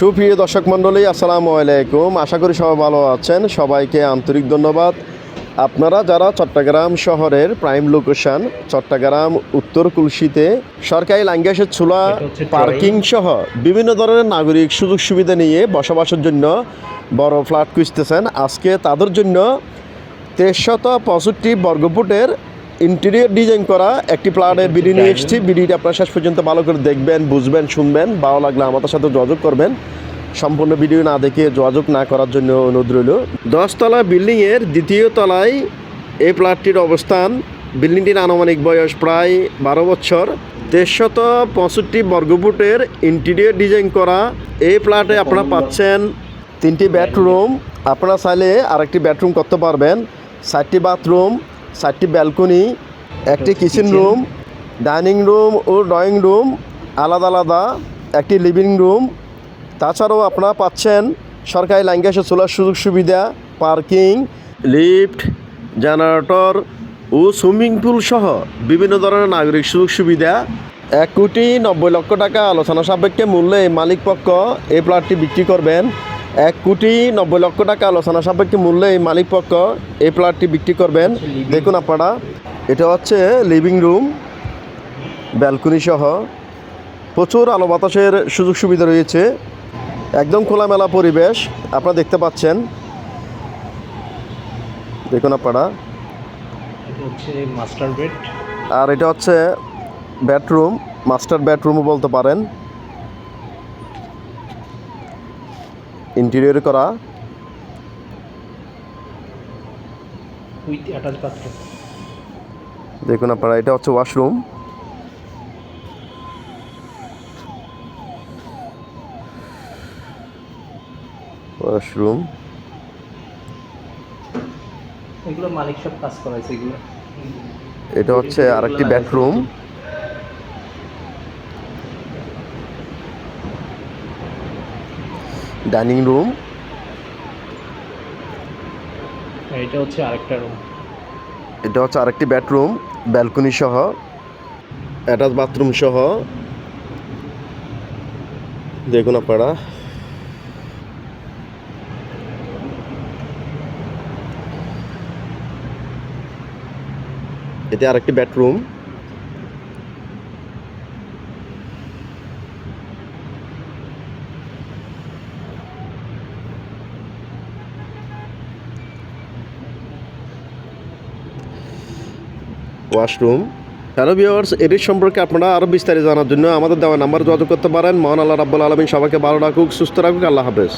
সুপ্রিয় দর্শক মণ্ডলী আসসালামু আলাইকুম। আশা করি সবাই ভালো আছেন। সবাইকে আন্তরিক ধন্যবাদ। আপনারা যারা চট্টগ্রাম শহরের প্রাইম লোকেশন চট্টগ্রাম উত্তর কুলসিতে সরকারি লাঙ্গেসের চুলা পার্কিং সহ বিভিন্ন ধরনের নাগরিক সুযোগ সুবিধা নিয়ে বসবাসের জন্য বড় ফ্ল্যাট খুঁজতেছেন। আজকে তাদের জন্য তেইশশত পঁয়ষট্টি বর্গফুটের ইন্টেরিয়র ডিজাইন করা একটি প্লাটের বিডি নিয়ে এসেছি। বিডিটা আপনার শেষ পর্যন্ত ভালো করে দেখবেন বুঝবেন শুনবেন। ভালো লাগলে আমাদের সাথে যোগাযোগ করবেন। সম্পূর্ণ ভিডিও না দেখে যোগাযোগ না করার জন্য অনুরোধ রইল। দশতলা বিল্ডিংয়ের দ্বিতীয় তলায় এই প্লাটটির অবস্থান। বিল্ডিংটির আনুমানিক বয়স প্রায় বারো বছর। দেড়শত পঁয়ষট্টি বর্গফুটের ইন্টেরিয়র ডিজাইন করা। এই প্লাটে আপনারা পাচ্ছেন তিনটি বেডরুম আপনারা চাইলে আরেকটি বেডরুম করতে পারবেন। চারটি বাথরুম চারটি ব্যালকনি একটি কিচেন রুম ডাইনিং রুম ও ড্রয়িং রুম আলাদা আলাদা একটি লিভিং রুম তাছাড়াও আপনারা পাচ্ছেন সরকারি লাইন গ্যাসের চলার সুযোগ সুবিধা পার্কিং লিফট জেনারেটর ও সুইমিং পুল সহ বিভিন্ন ধরনের নাগরিক সুযোগ সুবিধা। এক কোটি নব্বই লক্ষ টাকা আলোচনা সাপেক্ষে মূল্যে মালিক পক্ষ এই প্লটটি বিক্রি করবেন। এক কোটি নব্বই লক্ষ টাকা আলোচনা সাপেক্ষে মূল্যে এই মালিক পক্ষ এই প্লটটি বিক্রি করবেন। দেখুন আপনারা এটা হচ্ছে লিভিং রুম ব্যালকনি সহ। প্রচুর আলো বাতাসের সুযোগ সুবিধা রয়েছে। একদম খোলামেলা পরিবেশ আপনারা দেখতে পাচ্ছেন। দেখুন আপনারা। হচ্ছে মাস্টার বেড আর এটা হচ্ছে বেডরুম মাস্টার বেডরুমও বলতে পারেন। ইন্টেরিয়র করা। দেখুন আপনারা এটা হচ্ছে ওয়াশরুম ওয়াশরুম এগুলো মালিক সব কাজ করাইছে এগুলো। এটা হচ্ছে আরেকটি বেডরুম ডাইনিং রুম। এটা হচ্ছে আরেকটা রুম। এটা হচ্ছে আরেকটি বেডরুম ব্যালকনি সহ অ্যাটাচ বাথরুম সহ। দেখুন আপনারা। এতে আরেকটি বেডরুম। ওয়াশরুম। হ্যালো ভিওয়ার্স এটির সম্পর্কে আপনারা আরও বিস্তারিত জানার জন্য আমাদের দেওয়া নাম্বার যোগাযোগ করতে পারেন। মহান আল্লাহ রাব্বুল আলমিন সবাইকে ভালো রাখুক, সুস্থ রাখুক, আল্লাহ হাফেজ।